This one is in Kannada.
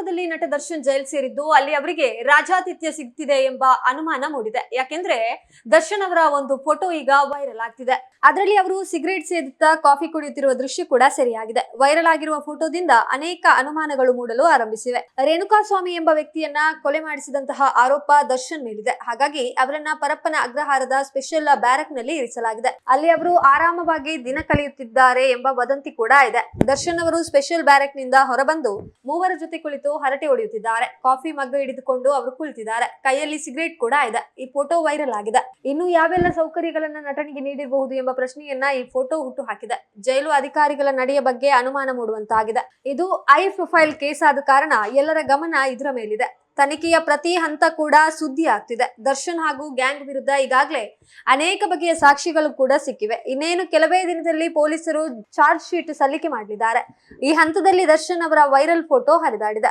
ಆರೋಪದಲ್ಲಿ ನಟ ದರ್ಶನ್ ಜೈಲ್ ಸೇರಿದ್ದು ಅಲ್ಲಿ ಅವರಿಗೆ ರಾಜಾತಿಥ್ಯ ಸಿಗ್ತಿದೆ ಎಂಬ ಅನುಮಾನ ಮೂಡಿದೆ. ಯಾಕೆಂದ್ರೆ ದರ್ಶನ್ ಅವರ ಒಂದು ಫೋಟೋ ಈಗ ವೈರಲ್ ಆಗ್ತಿದೆ. ಅದರಲ್ಲಿ ಅವರು ಸಿಗರೇಟ್ ಸೇದುತ್ತಾ ಕಾಫಿ ಕುಡಿಯುತ್ತಿರುವ ದೃಶ್ಯ ಕೂಡ ಸರಿಯಾಗಿದೆ. ವೈರಲ್ ಆಗಿರುವ ಫೋಟೋದಿಂದ ಅನೇಕ ಅನುಮಾನಗಳು ಮೂಡಲು ಆರಂಭಿಸಿವೆ. ರೇಣುಕಾಸ್ವಾಮಿ ಎಂಬ ವ್ಯಕ್ತಿಯನ್ನ ಕೊಲೆ ಮಾಡಿಸಿದಂತಹ ಆರೋಪ ದರ್ಶನ್ ಮೇಲಿದೆ. ಹಾಗಾಗಿ ಅವರನ್ನ ಪರಪ್ಪನ ಅಗ್ರಹಾರದ ಸ್ಪೆಷಲ್ ಬ್ಯಾರಕ್ನಲ್ಲಿ ಇರಿಸಲಾಗಿದೆ. ಅಲ್ಲಿ ಅವರು ಆರಾಮವಾಗಿ ದಿನ ಕಳೆಯುತ್ತಿದ್ದಾರೆ ಎಂಬ ವದಂತಿ ಕೂಡ ಇದೆ. ದರ್ಶನ್ ಅವರು ಸ್ಪೆಷಲ್ ಬ್ಯಾರಕ್ನಿಂದ ಹೊರಬಂದು ಮೂವರ ಜೊತೆ ಕುಳಿತು ಹರಟೆ ಹೊಡೆಯುತ್ತಿದ್ದಾರೆ. ಕಾಫಿ ಮಗ್ಗ ಹಿಡಿದುಕೊಂಡು ಅವರು ಕುಳಿತಿದ್ದಾರೆ. ಕೈಯಲ್ಲಿ ಸಿಗರೇಟ್ ಕೂಡ ಇದೆ. ಈ ಫೋಟೋ ವೈರಲ್ ಆಗಿದೆ. ಇನ್ನು ಯಾವೆಲ್ಲ ಸೌಕರ್ಯಗಳನ್ನ ನಟನಿಗೆ ನೀಡಿರಬಹುದು ಎಂಬ ಪ್ರಶ್ನೆಯನ್ನ ಈ ಫೋಟೋ ಹುಟ್ಟು ಹಾಕಿದೆ. ಜೈಲು ಅಧಿಕಾರಿಗಳ ನಡೆಯ ಬಗ್ಗೆ ಅನುಮಾನ ಮೂಡುವಂತಾಗಿದೆ. ಇದು ಐ ಪ್ರೊಫೈಲ್ ಕೇಸ್ ಆದ ಕಾರಣ ಎಲ್ಲರ ಗಮನ ಇದರ ಮೇಲಿದೆ. ತನಿಖೆಯ ಪ್ರತಿ ಹಂತ ಕೂಡ ಸುದ್ದಿ ಆಗ್ತಿದೆ. ದರ್ಶನ್ ಹಾಗೂ ಗ್ಯಾಂಗ್ ವಿರುದ್ಧ ಈಗಾಗಲೇ ಅನೇಕ ಬಗೆಯ ಸಾಕ್ಷಿಗಳು ಕೂಡ ಸಿಕ್ಕಿವೆ. ಇನ್ನೇನು ಕೆಲವೇ ದಿನದಲ್ಲಿ ಪೊಲೀಸರು ಚಾರ್ಜ್ ಶೀಟ್ ಸಲ್ಲಿಕೆ ಮಾಡಲಿದ್ದಾರೆ. ಈ ಹಂತದಲ್ಲಿ ದರ್ಶನ್ ಅವರ ವೈರಲ್ ಫೋಟೋ ಹರಿದಾಡಿದೆ.